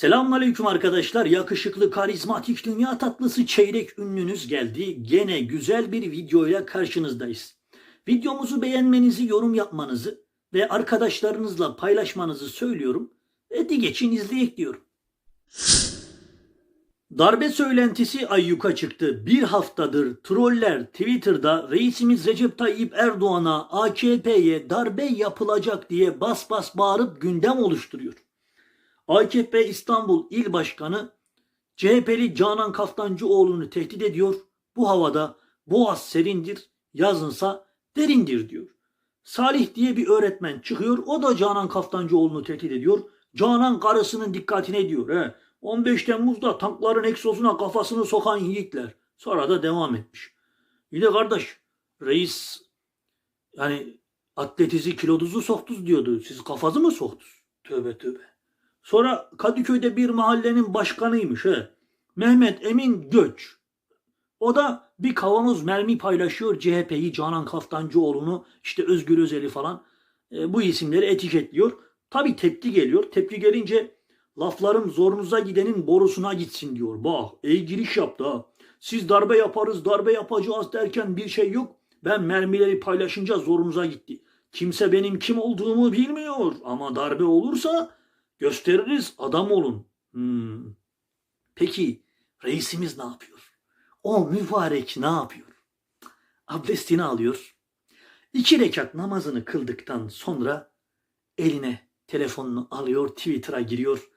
Selamünaleyküm arkadaşlar. Yakışıklı, karizmatik, dünya tatlısı çeyrek ünlünüz geldi. Gene güzel bir videoyla karşınızdayız. Videomuzu beğenmenizi, yorum yapmanızı ve arkadaşlarınızla paylaşmanızı söylüyorum. Hadi geçin izleyek diyorum. Darbe söylentisi ayyuka çıktı. Bir haftadır troller Twitter'da reisimiz Recep Tayyip Erdoğan'a AKP'ye darbe yapılacak diye bas bas bağırıp gündem oluşturuyor. AKP İstanbul İl Başkanı CHP'li Canan Kaftancıoğlu'nu tehdit ediyor. Bu havada boğaz serindir, yazınsa derindir diyor. Salih diye bir öğretmen çıkıyor. O da Canan Kaftancıoğlu'nu tehdit ediyor. Canan karısının dikkatine diyor. He, 15 Temmuz'da tankların egzozuna kafasını sokan yiğitler. Sonra da devam etmiş. Bir de kardeş reis yani atletizi kiloduzu soktuz diyordu. Siz kafazı mı soktunuz? Tövbe tövbe. Sonra Kadıköy'de bir mahallenin başkanıymış he. Mehmet Emin Göç. O da bir kavanoz mermi paylaşıyor CHP'yi Canan Kaftancıoğlu'nu işte Özgür Özel'i falan e, bu isimleri etiketliyor. Tabi tepki geliyor. Tepki gelince laflarım zorunuza gidenin borusuna gitsin diyor. Bak iyi giriş yaptı ha. Siz darbe yaparız darbe yapacağız derken bir şey yok. Ben mermileri paylaşınca zorunuza gitti. Kimse benim kim olduğumu bilmiyor ama darbe olursa gösteririz adam olun. Hmm. Peki reisimiz ne yapıyor? O mübarek ne yapıyor? Abdestini alıyor. İki rekat namazını kıldıktan sonra eline telefonunu alıyor, Twitter'a giriyor.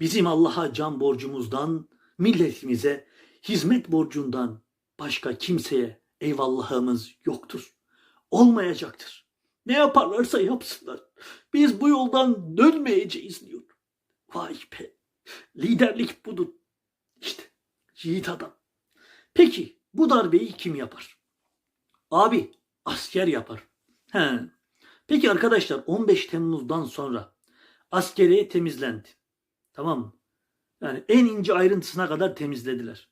Bizim Allah'a can borcumuzdan, milletimize hizmet borcundan başka kimseye eyvallahımız yoktur. Olmayacaktır. Ne yaparlarsa yapsınlar. Biz bu yoldan dönmeyeceğiz diyor. Vay be. Liderlik budur. İşte yiğit adam. Peki bu darbeyi kim yapar? Abi asker yapar. He. Peki arkadaşlar 15 Temmuz'dan sonra askeriye temizlendi. Tamam mı? Yani en ince ayrıntısına kadar temizlediler.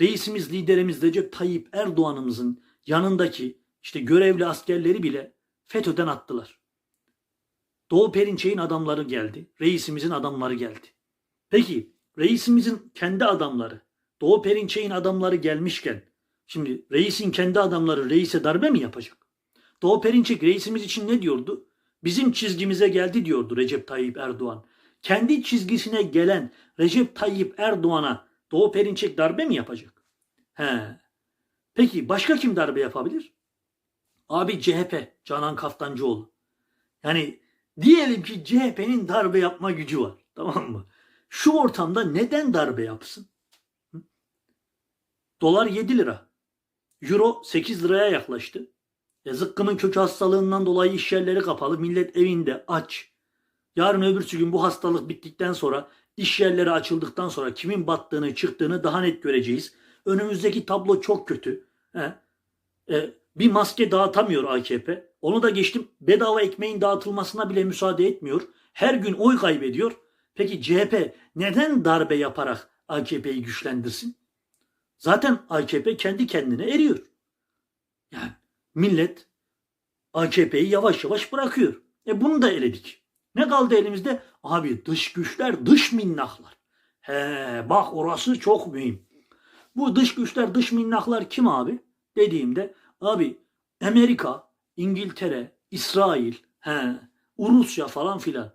Reisimiz, liderimiz Recep Tayyip Erdoğan'ımızın yanındaki işte görevli askerleri bile FETÖ'den attılar. Doğu Perinçek'in adamları geldi. Reisimizin adamları geldi. Peki reisimizin kendi adamları, Doğu Perinçek'in adamları gelmişken şimdi reisin kendi adamları reise darbe mi yapacak? Doğu Perinçek reisimiz için ne diyordu? Bizim çizgimize geldi diyordu Recep Tayyip Erdoğan. Kendi çizgisine gelen Recep Tayyip Erdoğan'a Doğu Perinçek darbe mi yapacak? He. Peki başka kim darbe yapabilir? Abi CHP, Canan Kaftancıoğlu. Yani diyelim ki CHP'nin darbe yapma gücü var. Tamam mı? Şu ortamda neden darbe yapsın? Dolar 7 lira. Euro 8 liraya yaklaştı. E zıkkımın kök hastalığından dolayı iş yerleri kapalı. Millet evinde aç. Yarın öbürsü gün bu hastalık bittikten sonra iş yerleri açıldıktan sonra kimin battığını çıktığını daha net göreceğiz. Önümüzdeki tablo çok kötü. He. E, bir maske dağıtamıyor AKP. Onu da geçtim bedava ekmeğin dağıtılmasına bile müsaade etmiyor. Her gün oy kaybediyor. Peki CHP neden darbe yaparak AKP'yi güçlendirsin? Zaten AKP kendi kendine eriyor. Yani millet AKP'yi yavaş yavaş bırakıyor. E bunu da eledik. Ne kaldı elimizde? Abi dış güçler, dış minnaklar. He bak orası çok mühim. Bu dış güçler, dış minnaklar kim abi? Dediğimde abi Amerika, İngiltere, İsrail, he, Rusya falan filan.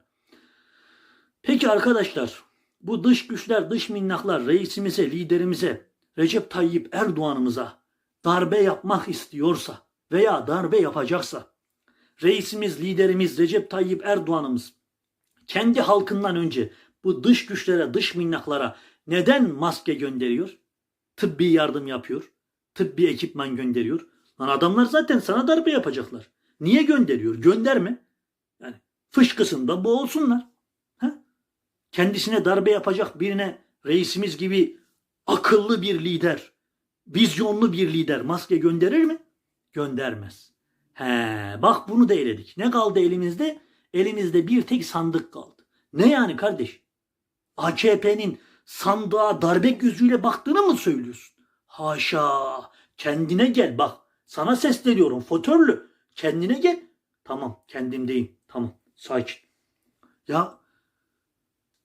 Peki arkadaşlar bu dış güçler, dış minnaklar reisimize, liderimize, Recep Tayyip Erdoğan'ımıza darbe yapmak istiyorsa veya darbe yapacaksa reisimiz, liderimiz Recep Tayyip Erdoğan'ımız kendi halkından önce bu dış güçlere, dış minnaklara neden maske gönderiyor? Tıbbi yardım yapıyor. Tıbbi ekipman gönderiyor. Lan adamlar zaten sana darbe yapacaklar. Niye gönderiyor? Gönderme. Yani fışkısında boğulsunlar. Ha? Kendisine darbe yapacak birine reisimiz gibi akıllı bir lider, vizyonlu bir lider maske gönderir mi? Göndermez. He, bak bunu da eledik. Ne kaldı elimizde? Elimizde bir tek sandık kaldı. Ne yani kardeş? AKP'nin sandığa darbe gözüyle baktığını mı söylüyorsun? Haşa. Kendine gel bak. Sana sesleniyorum fotörlü. Kendine gel. Tamam kendimdeyim. Tamam sakin. Ya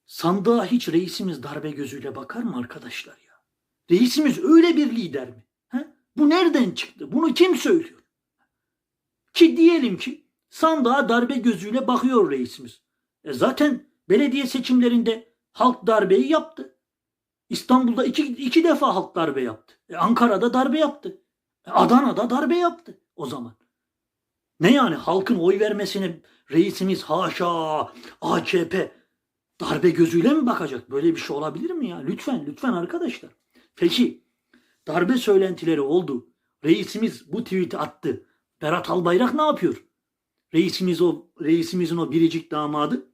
Sandığa hiç reisimiz darbe gözüyle bakar mı arkadaşlar ya? Reisimiz öyle bir lider mi? He? Bu nereden çıktı? Bunu kim söylüyor? Ki diyelim ki sandığa darbe gözüyle bakıyor reisimiz. E zaten belediye seçimlerinde halk darbeyi yaptı. İstanbul'da iki, iki defa halk darbe yaptı. E Ankara'da darbe yaptı. Adana'da darbe yaptı o zaman. Ne yani halkın oy vermesine reisimiz haşa AKP darbe gözüyle mi bakacak? Böyle bir şey olabilir mi ya? Lütfen lütfen arkadaşlar. Peki darbe söylentileri oldu. Reisimiz bu tweet'i attı. Berat Albayrak ne yapıyor? Reisimiz o reisimizin o biricik damadı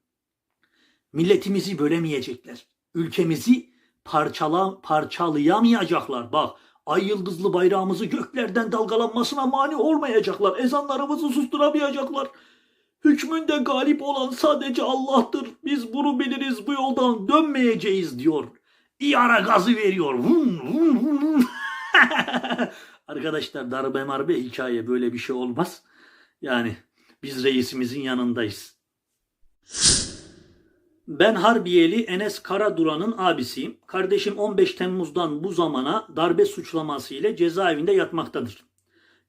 milletimizi bölemeyecekler. Ülkemizi parçala, parçalayamayacaklar. Bak ay yıldızlı bayrağımızı göklerden dalgalanmasına mani olmayacaklar. Ezanlarımızı susturamayacaklar. Hükmünde galip olan sadece Allah'tır. Biz bunu biliriz bu yoldan dönmeyeceğiz diyor. İyara gazı veriyor. Vun, vun, vun. Arkadaşlar darbe marbe hikaye böyle bir şey olmaz. Yani biz reisimizin yanındayız. Ben Harbiyeli Enes Karaduran'ın abisiyim. Kardeşim 15 Temmuz'dan bu zamana darbe suçlaması ile cezaevinde yatmaktadır.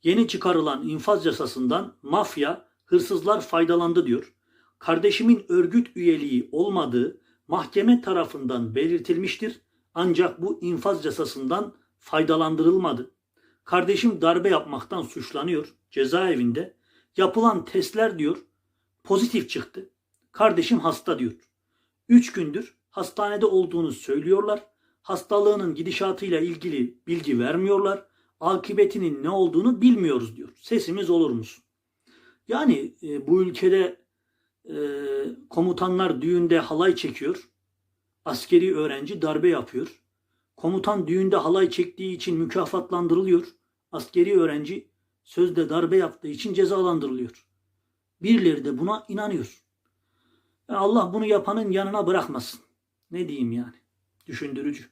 Yeni çıkarılan infaz yasasından mafya, hırsızlar faydalandı diyor. Kardeşimin örgüt üyeliği olmadığı mahkeme tarafından belirtilmiştir. Ancak bu infaz yasasından faydalandırılmadı. Kardeşim darbe yapmaktan suçlanıyor cezaevinde. Yapılan testler diyor pozitif çıktı. Kardeşim hasta diyor. 3 gündür hastanede olduğunu söylüyorlar. Hastalığının gidişatıyla ilgili bilgi vermiyorlar. Akıbetinin ne olduğunu bilmiyoruz diyor. Sesimiz olur musun? Yani e, bu ülkede e, komutanlar düğünde halay çekiyor. Askeri öğrenci darbe yapıyor. Komutan düğünde halay çektiği için mükafatlandırılıyor. Askeri öğrenci sözde darbe yaptığı için cezalandırılıyor. Birileri de buna inanıyor. Allah bunu yapanın yanına bırakmasın. Ne diyeyim yani? Düşündürücü.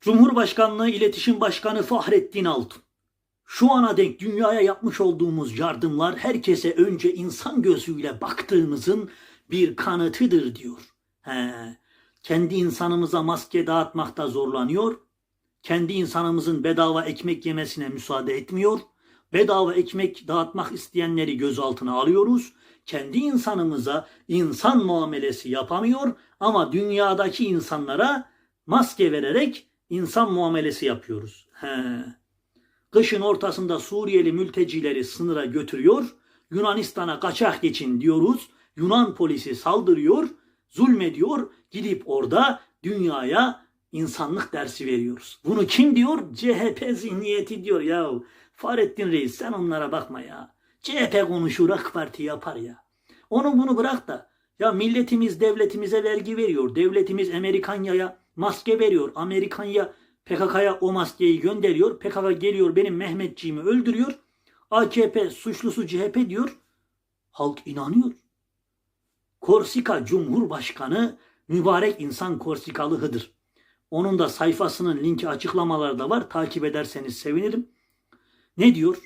Cumhurbaşkanlığı İletişim Başkanı Fahrettin Altun. Şu ana denk dünyaya yapmış olduğumuz yardımlar herkese önce insan gözüyle baktığımızın bir kanıtıdır diyor. He, kendi insanımıza maske dağıtmakta zorlanıyor. Kendi insanımızın bedava ekmek yemesine müsaade etmiyor. Bedava ekmek dağıtmak isteyenleri gözaltına alıyoruz kendi insanımıza insan muamelesi yapamıyor ama dünyadaki insanlara maske vererek insan muamelesi yapıyoruz. He. Kışın ortasında Suriyeli mültecileri sınıra götürüyor. Yunanistan'a kaçak geçin diyoruz. Yunan polisi saldırıyor, zulmediyor. Gidip orada dünyaya insanlık dersi veriyoruz. Bunu kim diyor? CHP zihniyeti diyor ya. Fahrettin Reis sen onlara bakma ya. CHP konuşur AK Parti yapar ya. Onu bunu bırak da ya milletimiz devletimize vergi veriyor. Devletimiz Amerikanya'ya maske veriyor. Amerikanya PKK'ya o maskeyi gönderiyor. PKK geliyor benim Mehmetçiğimi öldürüyor. AKP suçlusu CHP diyor. Halk inanıyor. Korsika Cumhurbaşkanı mübarek insan Korsikalı Hıdır. Onun da sayfasının linki açıklamalarda var. Takip ederseniz sevinirim. Ne diyor?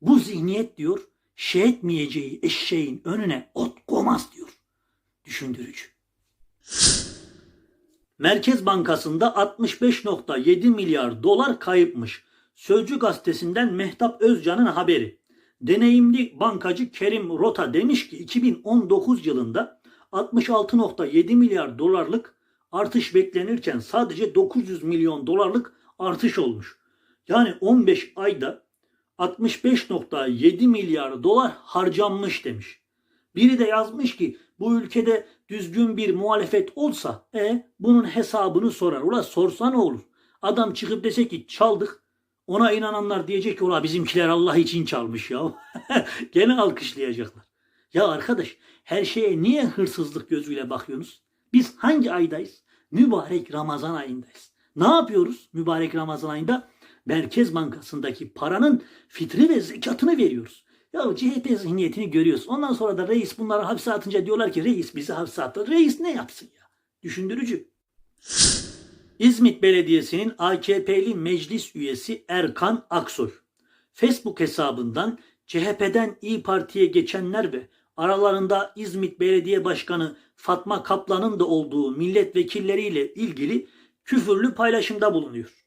Bu zihniyet diyor şey etmeyeceği eşeğin önüne ot koymaz diyor. Düşündürücü. Merkez Bankası'nda 65.7 milyar dolar kayıpmış. Sözcü gazetesinden Mehtap Özcan'ın haberi. Deneyimli bankacı Kerim Rota demiş ki 2019 yılında 66.7 milyar dolarlık artış beklenirken sadece 900 milyon dolarlık artış olmuş. Yani 15 ayda 65.7 milyar dolar harcanmış demiş. Biri de yazmış ki bu ülkede düzgün bir muhalefet olsa e bunun hesabını sorar. Ula sorsa ne olur? Adam çıkıp dese ki çaldık. Ona inananlar diyecek ki ula bizimkiler Allah için çalmış ya. Gene alkışlayacaklar. Ya arkadaş her şeye niye hırsızlık gözüyle bakıyorsunuz? Biz hangi aydayız? Mübarek Ramazan ayındayız. Ne yapıyoruz mübarek Ramazan ayında? Merkez Bankası'ndaki paranın fitri ve zekatını veriyoruz. Ya CHP zihniyetini görüyoruz. Ondan sonra da reis bunları hapse atınca diyorlar ki reis bizi hapse attı. Reis ne yapsın ya? Düşündürücü. İzmit Belediyesi'nin AKP'li meclis üyesi Erkan Aksoy. Facebook hesabından CHP'den İyi Parti'ye geçenler ve aralarında İzmit Belediye Başkanı Fatma Kaplan'ın da olduğu milletvekilleriyle ilgili küfürlü paylaşımda bulunuyor.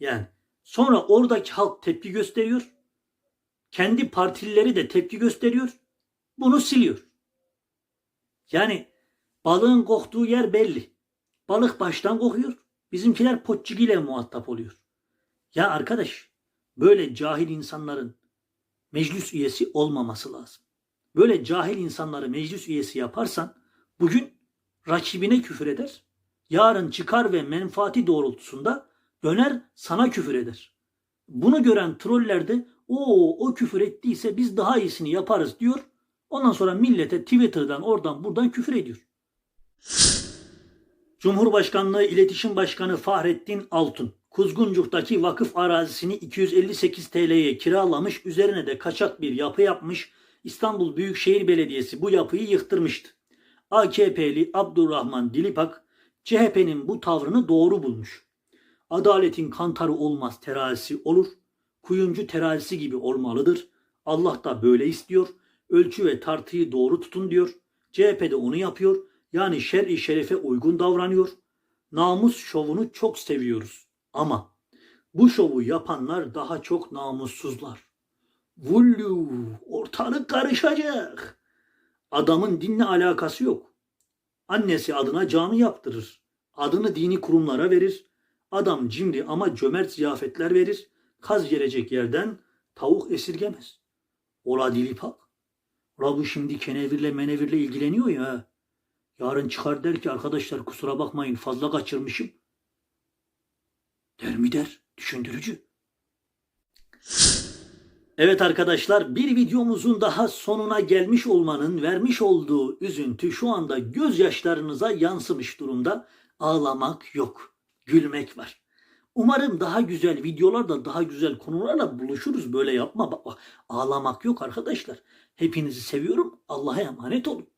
Yani sonra oradaki halk tepki gösteriyor. Kendi partilileri de tepki gösteriyor. Bunu siliyor. Yani balığın koktuğu yer belli. Balık baştan kokuyor. Bizimkiler potçugiyle muhatap oluyor. Ya arkadaş böyle cahil insanların meclis üyesi olmaması lazım. Böyle cahil insanları meclis üyesi yaparsan bugün rakibine küfür eder. Yarın çıkar ve menfaati doğrultusunda döner sana küfür eder. Bunu gören troller de o o küfür ettiyse biz daha iyisini yaparız diyor. Ondan sonra millete Twitter'dan oradan buradan küfür ediyor. Cumhurbaşkanlığı İletişim Başkanı Fahrettin Altun, Kuzguncuk'taki vakıf arazisini 258 TL'ye kiralamış, üzerine de kaçak bir yapı yapmış. İstanbul Büyükşehir Belediyesi bu yapıyı yıktırmıştı. AKP'li Abdurrahman Dilipak, CHP'nin bu tavrını doğru bulmuş. Adaletin kantarı olmaz terazisi olur. Kuyumcu terazisi gibi olmalıdır. Allah da böyle istiyor. Ölçü ve tartıyı doğru tutun diyor. CHP de onu yapıyor. Yani şer-i şerefe uygun davranıyor. Namus şovunu çok seviyoruz. Ama bu şovu yapanlar daha çok namussuzlar. Vullu ortalık karışacak. Adamın dinle alakası yok. Annesi adına cami yaptırır. Adını dini kurumlara verir. Adam cimri ama cömert ziyafetler verir. Kaz gelecek yerden tavuk esirgemez. Ola dilipak. Ula bu şimdi kenevirle menevirle ilgileniyor ya. Yarın çıkar der ki arkadaşlar kusura bakmayın fazla kaçırmışım. Der mi der? Düşündürücü. Evet arkadaşlar bir videomuzun daha sonuna gelmiş olmanın vermiş olduğu üzüntü şu anda gözyaşlarınıza yansımış durumda. Ağlamak yok, gülmek var. Umarım daha güzel videolarda daha güzel konularla buluşuruz. Böyle yapma bak bak. Ağlamak yok arkadaşlar. Hepinizi seviyorum. Allah'a emanet olun.